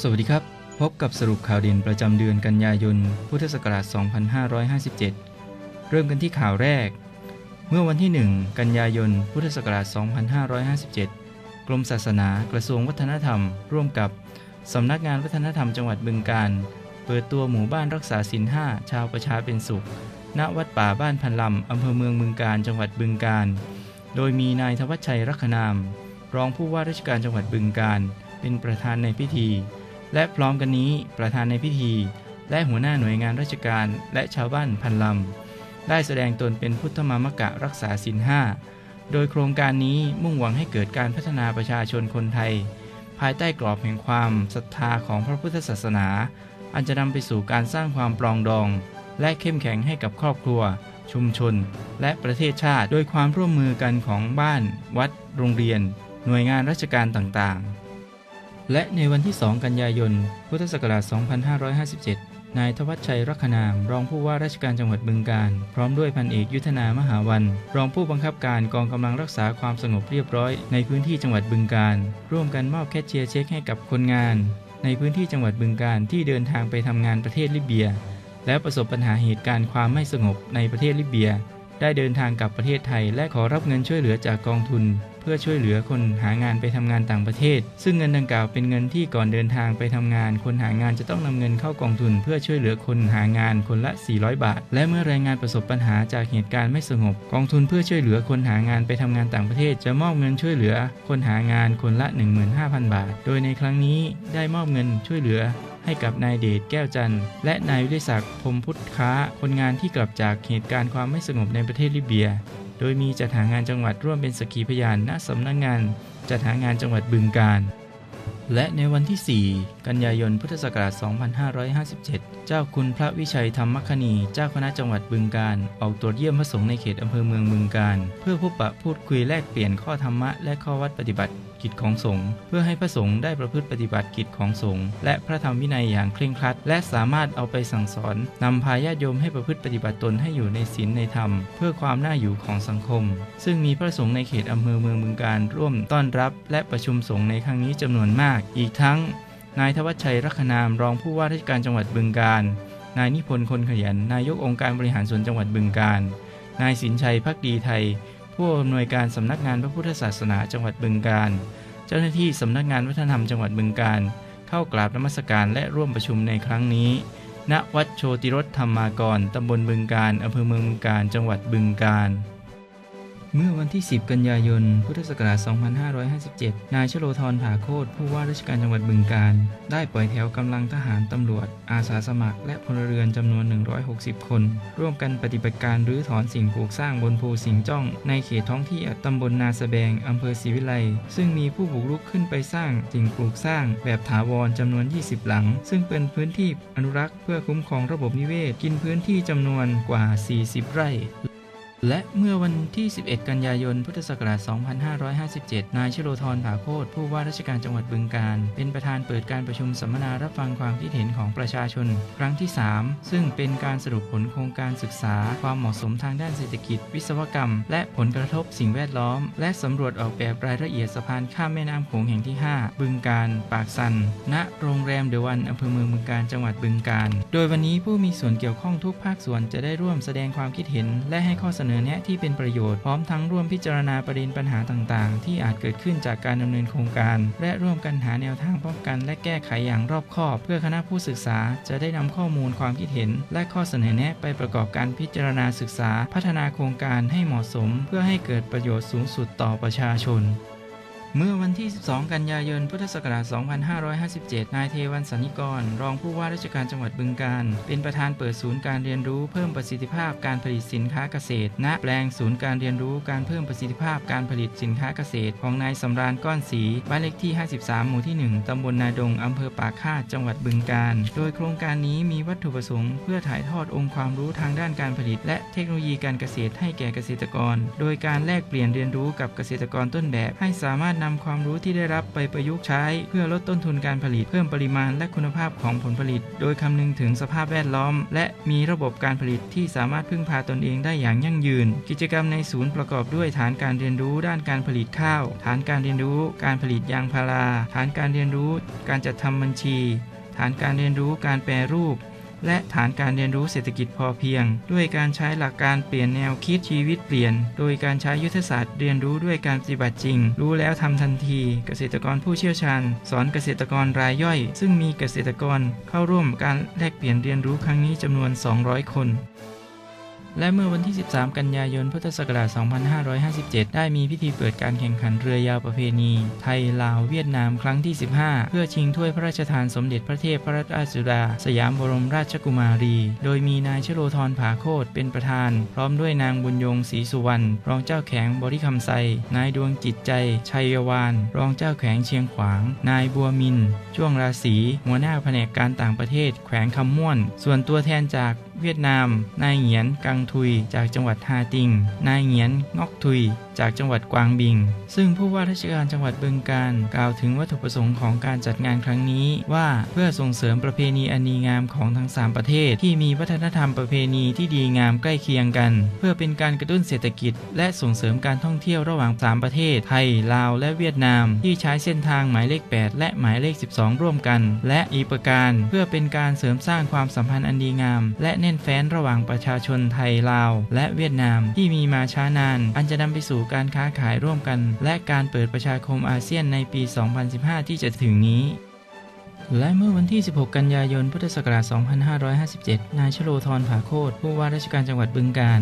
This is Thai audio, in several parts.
สวัสดีครับ พบกับสรุปข่าวเด่นประจำเดือนกันยายน พุทธศักราช 2557 เริ่มกันที่ข่าวแรก เมื่อวันที่ 1 กันยายน พุทธศักราช 2557 กรมศาสนากระทรวงวัฒนธรรม ร่วมกับสำนักงานวัฒนธรรมจังหวัดบึงกาฬเปิดตัวหมู่บ้านรักษาศีลห้าชาวประชาเป็นสุข ณ วัดป่าบ้านพันลำอำเภอเมืองบึงกาฬจังหวัดบึงกาฬโดยมีนายธวัชชัยรักนาม รองผู้ว่าราชการจังหวัดบึงกาฬเป็นประธานในพิธี และพร้อมกันนี้ประธานในพิธี และหัวหน้าหน่วยงานราชการและชาวบ้านพันลำ ได้แสดงตนเป็นพุทธมามกะรักษาศีลห้าโดยโครงการนี้มุ่งหวังให้เกิดการพัฒนาประชาชนคนไทย ภายใต้กรอบแห่งความศรัทธาของพระพุทธศาสนา อันจะนำไปสู่การสร้างความปรองดอง และเข้มแข็งให้กับครอบครัว ชุมชน และประเทศชาติ โดยความร่วมมือกันของบ้าน วัด โรงเรียน หน่วยงานราชการต่างๆ และในวันที่ 2 กันยายน พุทธศักราช 2557 นายทวัชชัยรักนาม รองผู้ว่าราชการจังหวัดบึงกาฬพร้อมด้วยพันเอกยุทธนามหาวัน รองผู้บังคับการกองกำลังรักษาความสงบเรียบร้อย ในพื้นที่จังหวัดบึงกาฬร่วมกันมอบแคชเชียร์เช็คให้กับคนงาน ในพื้นที่จังหวัดบึงกาฬที่เดินทางไปทำงานประเทศลิเบีย แล้วประสบปัญหาเหตุการณ์ความไม่สงบในประเทศลิเบีย ได้เดินทางกลับประเทศไทย และขอรับเงินช่วยเหลือจากกองทุน พื่อช่วยเหลือคนหางานไปทำงานต่างประเทศ ซึ่งเงินดังกล่าวเป็นเงินที่ก่อนเดินทางไปทำงาน คนหางานจะต้องนำเงินเข้ากองทุน เพื่อช่วยเหลือคนหางานคนละ 400 บาท และเมื่อแรงงานประสบปัญหาจากเหตุการณ์ไม่สงบ กองทุนเพื่อช่วยเหลือคนหางานไปทำงานต่างประเทศ จะมอบเงินช่วยเหลือ คนหางานคนละ 15,000 บาท โดยในครั้งนี้ได้มอบเงินช่วยเหลือให้กับนายเดชแก้วจันทร์และนายวิทยศักดิ์พรมพุทธค้า คนงานที่กลับจากเหตุการณ์ความไม่สงบในประเทศลิเบีย โดยมีจัดหางานจังหวัดร่วมเป็นสกีพยานณสำนักงงานจัดหางานจังหวัดบึงการ และในวันที่ 4 กันยายนพุทธศักราช 2557 เจ้าคุณพระวิชัยธรรมคณี เจ้าคณะจังหวัดบึงการออกตรวจเยี่ยมพระสงฆ์ในเขตอำเภอเมืองบึงการ เพื่อพบปะพูดคุยแลกเปลี่ยนข้อธรรมะและข้อวัดปฏิบัติ กิจของสงฆ์เพื่อให้พระสงฆ์ได้ประพฤติปฏิบัติกิจของสงฆ์และพระธรรมวินัยอย่างเคร่งครัด และสามารถเอาไปสั่งสอนนำพาญาติโยมให้ประพฤติปฏิบัติตนให้อยู่ในศีลในธรรม เพื่อความน่าอยู่ของสังคม ซึ่งมีพระสงฆ์ในเขตอำเภอเมืองบึงกาฬร่วมต้อนรับ และประชุมสงฆ์ในครั้งนี้จำนวนมาก อีกทั้ง นายทวัชชัยรักนามรองผู้ว่าราชการจังหวัดบึงกาฬนายนิพนธ์คนขยัน นายกองค์การบริหารส่วนจังหวัดบึงกาฬนายสินชัยพักดีไทย ผู้อำนวยการสำนักงานพระพุทธศาสนาจังหวัดบึงการ เจ้าหน้าที่สำนักงานวัฒนธรรมจังหวัดบึงการ เข้ากราบนมัสการและร่วมประชุมในครั้งนี้ ณ วัดโชติรสธรรมากรตำบลบึงการอำเภอเมืองบึงการ จังหวัดบึงการ เมื่อวันที่ 10 กันยายน พุทธศักราช 2557 นายชโลธรผาโคตผู้ว่าราชการจังหวัดบึงกาฬได้ปล่อยแถวกำลังทหารตำรวจ อาสาสมัคร และพลเรือนจำนวน 160 คน ร่วมกันปฏิบัติการรื้อถอนสิ่งปลูกสร้างบนภูสิงจ้อง ในเขตท้องที่ตำบลนาสะแบงอำเภอศรีวิไล ซึ่งมีผู้บุกรุกขึ้นไปสร้างสิ่งปลูกสร้าง แบบถาวรจำนวน 20 หลัง ซึ่งเป็นพื้นที่อนุรักษ์เพื่อคุ้มครองระบบนิเวศ กินพื้นที่จำนวนกว่า 40 ไร่ และเมื่อวันที่ 11 กันยายน พุทธศักราช 2557 นายชโลธรผาโคตผู้ว่าราชการจังหวัดบึงกาฬเป็นประธานเปิดการประชุมสัมมนารับฟังความคิดเห็นของประชาชน ครั้งที่ 3 ซึ่งเป็นการสรุปผลโครงการศึกษา ความเหมาะสมทางด้านเศรษฐกิจ วิศวกรรม และผลกระทบสิ่งแวดล้อม และสำรวจออกแบบรายละเอียดสะพานข้ามแม่น้ำโขงแห่งที่ 5 บึงกาฬปากสัน ณ โรงแรมเดอะวันอำเภอเมืองบึงกาฬจังหวัดบึงกาฬโดยวันนี้ผู้มีส่วนเกี่ยวข้องทุกภาคส่วนจะได้ร่วมแสดงความคิดเห็น และให้ข้อเสนอแนะที่เป็นประโยชน์พร้อมทั้งร่วมพิจารณาประเด็นปัญหาต่างๆ ที่อาจเกิดขึ้นจากการดำเนินโครงการ และร่วมกันหาแนวทางป้องกันและแก้ไขอย่างรอบคอบ เพื่อคณะผู้ศึกษาจะได้นำข้อมูลความคิดเห็น และข้อเสนอแนะไปประกอบการพิจารณาศึกษา พัฒนาโครงการให้เหมาะสม เพื่อให้เกิดประโยชน์สูงสุดต่อประชาชน เมื่อวันที่ 12 กันยายน พุทธศักราช 2557 นายเทวันสันนิกร รองผู้ว่าราชการจังหวัดบึงกาฬเป็นประธานเปิดศูนย์การเรียนรู้เพิ่มประสิทธิภาพการผลิตสินค้าเกษตร ณ แปลงศูนย์การเรียนรู้การเพิ่มประสิทธิภาพการผลิตสินค้าเกษตร ของนายสำราญก้อนสี บ้านเลขที่ 53 หมู่ที่ 1 ตำบลนาดง อำเภอปากคาด จังหวัดบึงกาฬโดยโครงการนี้มีวัตถุประสงค์ เพื่อถ่ายทอดองค์ความรู้ทางด้านการผลิต และเทคโนโลยีการเกษตรให้แก่เกษตรกร โดยการแลกเปลี่ยนเรียนรู้กับเกษตรกรต้นแบบ ให้สามารถนนำความรู้ที่ได้รับไปประยุกต์ใช้ เพื่อลดต้นทุนการผลิตเพิ่มปริมาณและคุณภาพของผลผลิต โดยคำนึงถึงสภาพแวดล้อม และมีระบบการผลิตที่สามารถพึ่งพาตนเองได้อย่างยั่งยืน กิจกรรมในศูนย์ประกอบด้วยฐานการเรียนรู้ด้านการผลิตข้าว ฐานการเรียนรู้การผลิตยางพารา ฐานการเรียนรู้การจัดทำบัญชี ฐานการเรียนรู้การแปรรูป และฐานการเรียนรู้เศรษฐกิจพอเพียง ด้วยการใช้หลักการเปลี่ยนแนวคิดชีวิตเปลี่ยน โดยการใช้ยุทธศาสตร์เรียนรู้ด้วยการปฏิบัติจริง รู้แล้วทำทันที เกษตรกรผู้เชี่ยวชาญ สอนเกษตรกรรายย่อย ซึ่งมีเกษตรกรเข้าร่วมการแลกเปลี่ยนเรียนรู้ครั้งนี้จำนวน 200 คน และเมื่อวันที่ 13 กันยายน พุทธศักราช 2557 ได้มีพิธีเปิดการแข่งขันเรือยาวประเพณี ไทย ลาว เวียดนามครั้งที่ 15 เพื่อชิงถ้วยพระราชทานสมเด็จพระเทพพระราชสุดา สยามบรมราชกุมารี โดยมีนายชโลธรผาโคตเป็นประธาน พร้อมด้วยนางบุญยงศรีสุวรรณ รองเจ้าแขวงบริคำไซ นายดวงจิตใจ ชัยวาน รองเจ้าแขวงเชียงขวาง นายบัวมิน ช่วงราศีหัวหน้าแผนกการต่างประเทศ แขวงคำม่วน ส่วนตัวแทนจาก เวียดนามนายเหงียนกังทุย จากจังหวัดกทุยจากจังหวัดกวางบิง ซึ่งผู้ว่าราชการจังหวัดบึงการกล่าวถึงวัตถุประสงค์ของการจัดงานครั้งนี้ว่าเพื่อส่งเสริมประเพณีอันดีงามของทั้ง 3 ประเทศ ที่มีวัฒนธรรมประเพณีที่ดีงามใกล้เคียงกัน เพื่อเป็นการกระตุ้นเศรษฐกิจ และส่งเสริมการท่องเที่ยวระหว่าง 3 ประเทศ ไทย ลาว และเวียดนาม ที่ใช้เส้นทางหมายเลข 8 และหมายเลข 12 ร่วมกัน และอีกประการ เพื่อเป็นการเสริมสร้างความสัมพันธ์อันดีงาม และแน่นแฟ้นระหว่างประชาชนไทยลาว และเวียดนามที่มีมาช้านาน อันจะนำไปสู่การค้าขายร่วมกัน และการเปิดประชาคมอาเซียนในปี 2015 ที่จะถึงนี้ และเมื่อวันที่ 16 กันยายน พุทธศักราช 2557 นายชโลธรผาโคตผู้ว่าราชการจังหวัดบึงกาฬ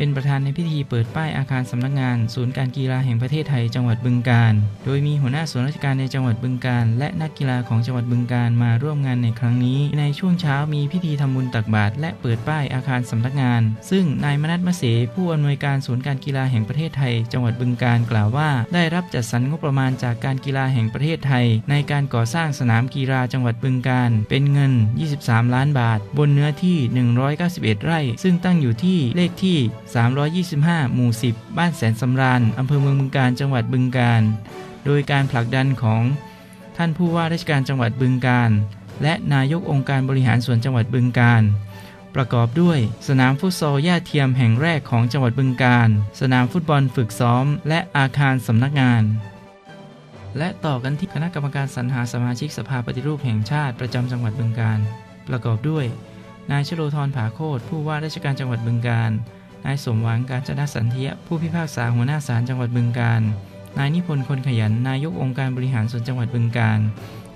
เป็นประธานในพิธีเปิดป้ายอาคารสำนักงาน ศูนย์การกีฬาแห่งประเทศไทยจังหวัดบึงกาฬ โดยมีหัวหน้าส่วนราชการในจังหวัดบึงกาฬและนักกีฬาของจังหวัดบึงกาฬมาร่วมงานในครั้งนี้ ในช่วงเช้ามีพิธีทำบุญตักบาตรและเปิดป้ายอาคารสำนักงาน ซึ่งนายมนัสมเสผู้อำนวยการศูนย์การกีฬาแห่งประเทศไทย จังหวัดบึงกาฬกล่าวว่า ได้รับจัดสรรงบประมาณจากการกีฬาแห่งประเทศไทย ในการก่อสร้างสนามกีฬาจังหวัดบึงกาฬเป็นเงิน 23 ล้านบาท บนเนื้อที่ 191 ไร่ ซึ่งตั้งอยู่ที่เลขที่325 หมู่ 10 บ้านแสนสำราญอำเภอเมืองบึงกาฬจังหวัดบึงกาฬโดยการผลักดันของท่านผู้ว่าราชการจังหวัดบึงกาฬและนายกองค์การบริหารส่วนจังหวัดบึงกาฬประกอบด้วย สนามฟุตซอลหญ้าเทียมแห่งแรกของจังหวัดบึงกาฬสนามฟุตบอลฝึกซ้อม และอาคารสำนักงาน และต่อกันที่คณะกรรมการสรรหาสมาชิกสภาปฏิรูปแห่งชาติประจำจังหวัดบึงกาฬประกอบด้วย นายชโลธรผาโคตผู้ว่าราชการจังหวัดบึงกาฬ นายสมหวังการจนสันเทียผู้พิพากษาหัวหน้าศาลจังหวัดบึงกาฬนายนิพนธ์คนขยัน นายกองค์การบริหารส่วนจังหวัดบึงกาฬ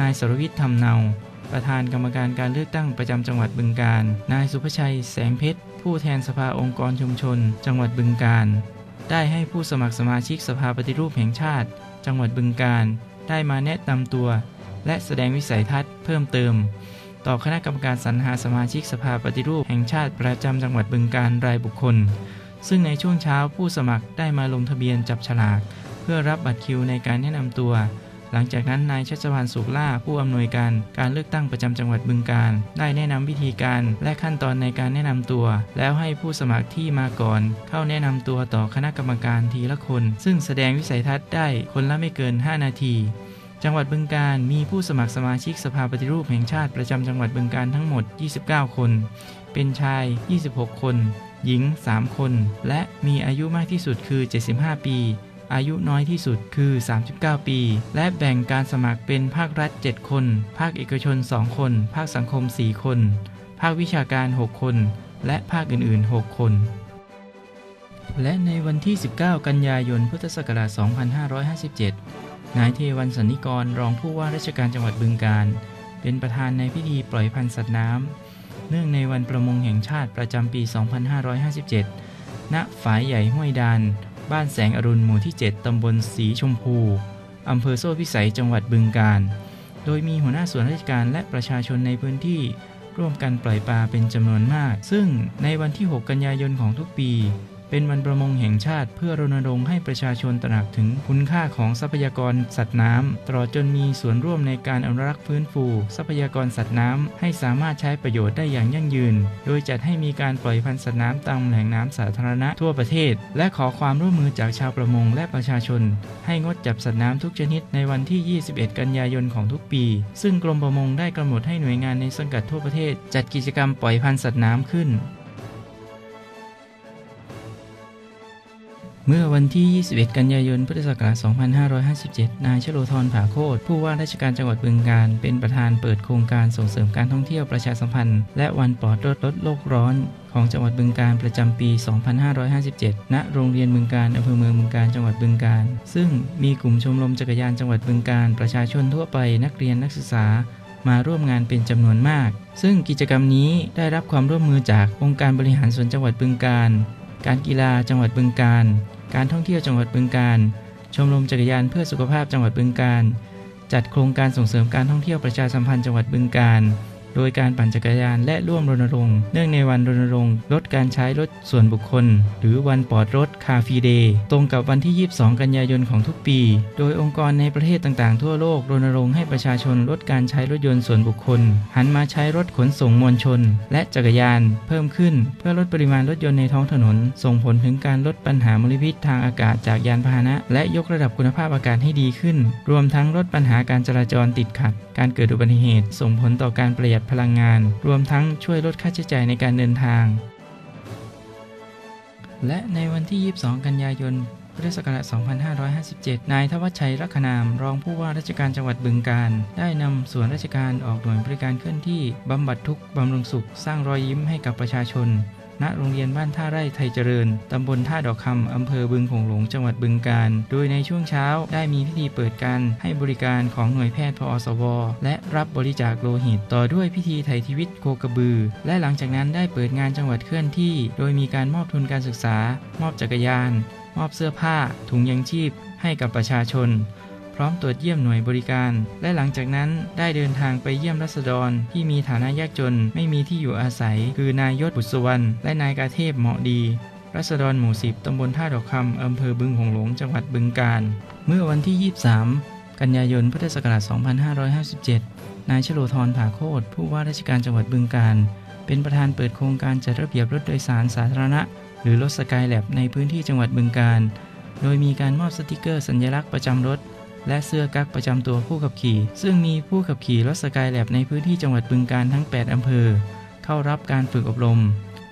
นายสรวิทย์ธรรมเนา ประธานกรรมการการเลือกตั้งประจำจังหวัดบึงกาฬนายสุภชัย แสงเพชร ผู้แทนสภาองค์กรชุมชน จังหวัดบึงกาฬได้ให้ผู้สมัครสมาชิกสภาปฏิรูปแห่งชาติ จังหวัดบึงกาฬได้มาแนะนำตัว และแสดงวิสัยทัศน์เพิ่มเติม ต่อคณะกรรมการสรรหาสมาชิกสภาปฏิรูปแห่งชาติประจำจังหวัดบึงกาฬรายบุคคล ซึ่งในช่วงเช้าผู้สมัครได้มาลงทะเบียนจับฉลาก เพื่อรับบัตรคิวในการแนะนำตัว หลังจากนั้นนายชัชวานสุขล่าผู้อำนวยการการเลือกตั้งประจำจังหวัดบึงกาฬได้แนะนำวิธีการและขั้นตอนในการแนะนำตัว แล้วให้ผู้สมัครที่มาก่อน เข้าแนะนำตัวต่อคณะกรรมการทีละคน ซึ่งแสดงวิสัยทัศน์ได้คนละไม่เกิน 5 นาที จังหวัดบึงกาฬมีผู้สมัครสมาชิกสภาปฏิรูปแห่งชาติประจำจังหวัดบึงกาฬทั้งหมด 29 คน เป็นชาย 26 คน หญิง 3 คน และมีอายุมากที่สุดคือ 75 ปี อายุน้อยที่สุดคือ 39 ปี และแบ่งการสมัครเป็นภาครัฐ 7 คน ภาคเอกชน 2 คน ภาคสังคม 4 คน ภาควิชาการ 6 คน และภาคอื่น ๆ 6 คนและในวันที่ 19 กันยายน พุทธศักราช 2557 นายเทวันสันนิกรรองผู้ว่าราชการจังหวัดบึงกาฬเป็นประธานในพิธีปล่อยพันธุ์สัตว์น้ำ เนื่องในวันประมงแห่งชาติประจำปี 2557 ณ ฝายใหญ่ห้วยดาน บ้านแสงอรุณหมู่ที่ 7 ตำบลสีชมพู อำเภอโซ่พิสัยจังหวัดบึงกาฬโดยมีหัวหน้าส่วนราชการและประชาชนในพื้นที่ร่วมกันปล่อยปลาเป็นจำนวนมาก ซึ่งในวันที่ 6 กันยายนของทุกปี เป็นวันประมงแห่งชาติเพื่อรณรงค์ให้ประชาชนตระหนักถึงคุณค่าของทรัพยากรสัตว์น้ำตลอดจนมีส่วนร่วมในการอนุรักษ์ฟื้นฟู ทรัพยากรสัตว์น้ำให้สามารถใช้ประโยชน์ได้อย่างยั่งยืน โดยจัดให้มีการปล่อยพันธุ์สัตว์น้ำตามแหล่งน้ำสาธารณะทั่วประเทศ และขอความร่วมมือจากชาวประมงและประชาชน ให้งดจับสัตว์น้ำทุกชนิดในวันที่ 21 กันยายนของทุกปี ซึ่งกรมประมงได้กำหนดให้หน่วยงานในสังกัดทั่วประเทศ จัดกิจกรรมปล่อยพันธุ์สัตว์น้ำขึ้น เมื่อวันที่ 21 กันยายน พุทธศักราช 2557 นายชโลธรผาโคตผู้ว่าราชการจังหวัดบึงกาฬเป็นประธานเปิดโครงการส่งเสริมการท่องเที่ยวประชาสัมพันธ์ และวันปลอดรถลดโลกร้อนของจังหวัดบึงกาฬประจำปี 2557 ณ โรงเรียนบึงกาฬอำเภอเมืองบึงกาฬจังหวัดบึงกาฬซึ่งมีกลุ่มชมรมจักรยานจังหวัดบึงกาฬประชาชนทั่วไปนักเรียนนักศึกษา มาร่วมงานเป็นจำนวนมาก ซึ่งกิจกรรมนี้ได้รับความร่วมมือจากองค์การบริหารส่วนจังหวัดบึงกาฬการกีฬาจังหวัดบึงกาฬ การท่องเที่ยวจังหวัดบึงการ ชมรมจักรยานเพื่อสุขภาพจังหวัดบึงการ จัดโครงการส่งเสริมการท่องเที่ยวประชาสัมพันธ์จังหวัดบึงการ โดยการปั่นจักรยานและร่วมรณรงค์เนื่องในวันรณรงค์ลดการใช้รถส่วนบุคคล หรือวันปลอดรถคาฟีเดย์ตรงกับวันที่ 22 กันยายนของทุกปี โดยองค์กรในประเทศต่างๆ ทั่วโลกรณรงค์ให้ประชาชนลดการใช้รถยนต์ส่วนบุคคล หันมาใช้รถขนส่งมวลชน และจักรยาน เพิ่มขึ้น เพื่อลดปริมาณรถยนต์ในท้องถนน ส่งผลถึงการลดปัญหามลพิษทางอากาศจากยานพาหนะ และยกระดับคุณภาพอากาศให้ดีขึ้น รวมทั้งลดปัญหาการจราจรติดขัด การเกิดอุบัติเหตุ ส่งผลต่อการประหยัดพลังงาน รวมทั้งช่วยลดค่าใช้จ่ายในการเดินทาง และในวันที่ 22 กันยายนพุทธศักราช 2557 นายทวัชชัยลักษณาม รองผู้ว่าราชการจังหวัดบึงการ ได้นำส่วนราชการออกหน่วยบริการเคลื่อนที่บำบัดทุกข์บำรุงสุข สร้างรอยยิ้มให้กับประชาชน ณโรงเรียนบ้านท่าไร่ไทยเจริญ ตำบลท่าดอกคำอำเภอบึงโขงหลงจังหวัดบึงกาฬ โดยในช่วงเช้าได้มีพิธีเปิดการให้บริการของหน่วยแพทย์พอสว และรับบริจาคโลหิต ต่อด้วยพิธีไถ่ชีวิตโคกระบือ และหลังจากนั้นได้เปิดงานจังหวัดเคลื่อนที่ โดยมีการมอบทุนการศึกษา มอบจักรยาน มอบเสื้อผ้า ถุงยังชีพให้กับประชาชน ร้อมตรวจเยี่ยมหน่วยบริการ และหลังจากนั้นได้เดินทางไปเยี่ยมรัษฎรที่มีฐานะยากจน ไม่มีที่อยู่อาศัย คือนายยศบุตรสุวรรณและนายกาเทพเหมาะดีรัษฎรหมู่สิบตำบลท่าดอกคำอำเภอบึงหงหลงจังหวัดบึงกาฬเมื่อวันที่ 23 กันยายนพุทธศักราช 2557 นายชโลธรผาโคตผู้ว่าราชการจังหวัดบึงกาฬเป็นประธานเปิดโครงการจัดระเบียบรถโดยสารสาธารณะ หรือรถสกายแลบในพื้นที่จังหวัดบึงกาฬโดยมีการมอบสติกเกอร์สัญลักษณ์ประจำรถ และเสื้อกั๊กประจำตัวผู้ขับขี่ ซึ่งมีผู้ขับขี่รถสกายแลบในพื้นที่จังหวัดบึงการทั้ง 8 อำเภอ เข้ารับการฝึกอบรม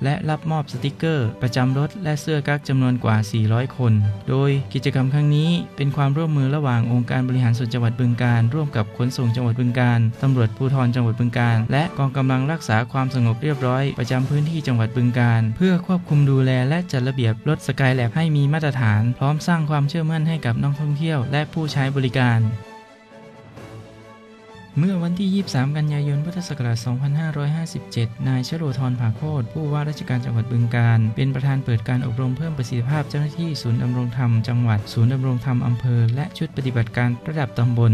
และรับมอบสติกเกอร์ประจำรถและเสื้อกั๊กจำนวนกว่า 400 คน โดยกิจกรรมครั้งนี้เป็นความร่วมมือระหว่างองค์การบริหารส่วนจังหวัดบึงกาฬร่วมกับขนส่งจังหวัดบึงกาฬตำรวจภูธรจังหวัดบึงกาฬและกองกำลังรักษาความสงบเรียบร้อยประจำพื้นที่จังหวัดบึงกาฬเพื่อควบคุมดูแลและจัดระเบียบรถสกายแลบให้มีมาตรฐาน พร้อมสร้างความเชื่อมั่นให้กับนักท่องเที่ยว และผู้ใช้บริการ เมื่อวันที่ 23 กันยายน พุทธศักราช 2557 นายชโลธรผาโคตผู้ว่าราชการจังหวัดบึงการ เป็นประธานเปิดการอบรมเพิ่มประสิทธิภาพเจ้าหน้าที่ศูนย์ดำรงธรรมจังหวัด ศูนย์ดำรงธรรมอำเภอ และชุดปฏิบัติการระดับตำบล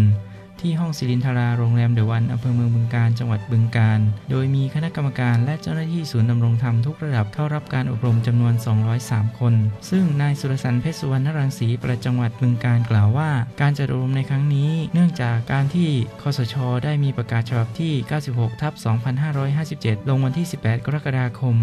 ที่ห้องสิรินทราโรงแรมเดอะวันอำเภอเมืองบึงกาฬจังหวัดบึงกาฬโดยมีคณะกรรมการและเจ้าหน้าที่ศูนย์ดำรงธรรมทุกระดับเข้ารับการอบรมจำนวน 203 คน ซึ่งนายสุรสันต์เพชรสุวรรณรังสีประจังหวัดบึงกาฬกล่าวว่า การจัดอบรมในครั้งนี้ เนื่องจากการที่คสช ได้มีประกาศฉบับที่ 96 ทับ 2557 ลงวันที่ 18 กรกฎาคม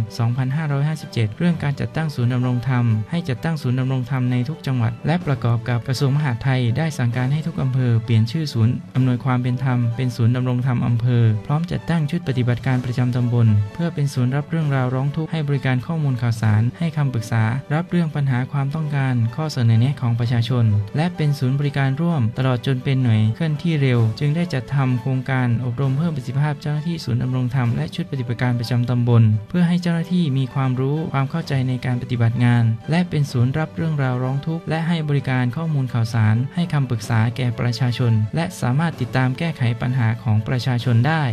2557 เรื่องการจัดตั้งศูนย์ดำรงธรรม ให้จัดตั้งศูนย์ดำรงธรรมในทุกจังหวัด และประกอบกับกระทรวงมหาดไทยได้สั่งการให้ทุกอำเภอเปลี่ยนชื่อศูนย์อำนวยความเป็นธรรมเป็นศูนย์ดำรงธรรมอำเภอ พร้อมจัดตั้งชุดปฏิบัติการประจำตำบล เพื่อเป็นศูนย์รับเรื่องราวร้องทุกข์ให้บริการข้อมูลข่าวสาร ให้คำปรึกษา รับเรื่องปัญหาความต้องการ ข้อเสนอแนะของประชาชน และเป็นศูนย์บริการร่วม ตลอดจนเป็นหน่วยเคลื่อนที่เร็ว จึงได้จัดทำโครงการอบรมเพิ่มประสิทธิภาพเจ้าหน้าที่ศูนย์ดำรงธรรมและชุดปฏิบัติการประจำตำบล เพื่อให้เจ้าหน้าที่มีความรู้ความเข้าใจในการปฏิบัติงาน และเป็นศูนย์รับเรื่องราวร้องทุกข์และให้บริการข้อมูลข่าวสาร ให้คำปรึกษาแก่ประชาชน และสามารถติดตามแก้ไขปัญหาของประชาชนได้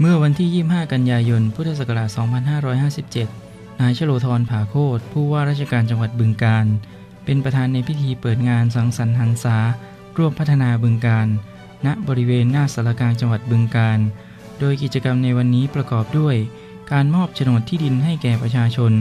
เมื่อวันที่ 25 กันยายน พุทธศักราช 2557 นายชโลธรผาโคตผู้ว่าราชการจังหวัดบึงกาฬเป็นประธานในพิธีเปิดงานสังสรรค์หันษาร่วมพัฒนาบึงกาฬณบริเวณหน้าสารกลางจังหวัดบึงกาฬโดยกิจกรรมในวันนี้ประกอบด้วย การมอบโฉนดที่ดินให้แก่ประชาชน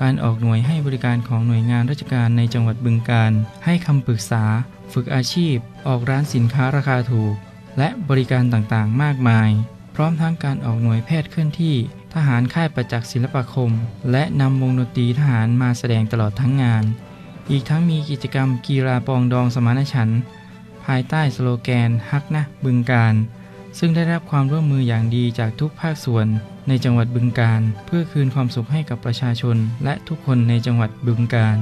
การออกหน่วยให้บริการของหน่วยงานราชการในจังหวัดบึงกาฬให้คำปรึกษา ฝึกอาชีพ ออกร้านสินค้าราคาถูก และบริการต่างๆ มากมาย พร้อมทั้งการออกหน่วยแพทย์เคลื่อนที่ ทหารค่ายประจักษ์ศิลปาคม และนำวงดนตรีทหารมาแสดงตลอดทั้งงาน อีกทั้งมีกิจกรรมกีฬาปองดองสมานฉันท์ภายใต้สโลแกนฮักนะบึงการ ซึ่งได้รับความร่วมมืออย่างดีจากทุกภาคส่วน ในจังหวัดบึงการ เพื่อคืนความสุขให้กับประชาชน และทุกคนในจังหวัดบึงการ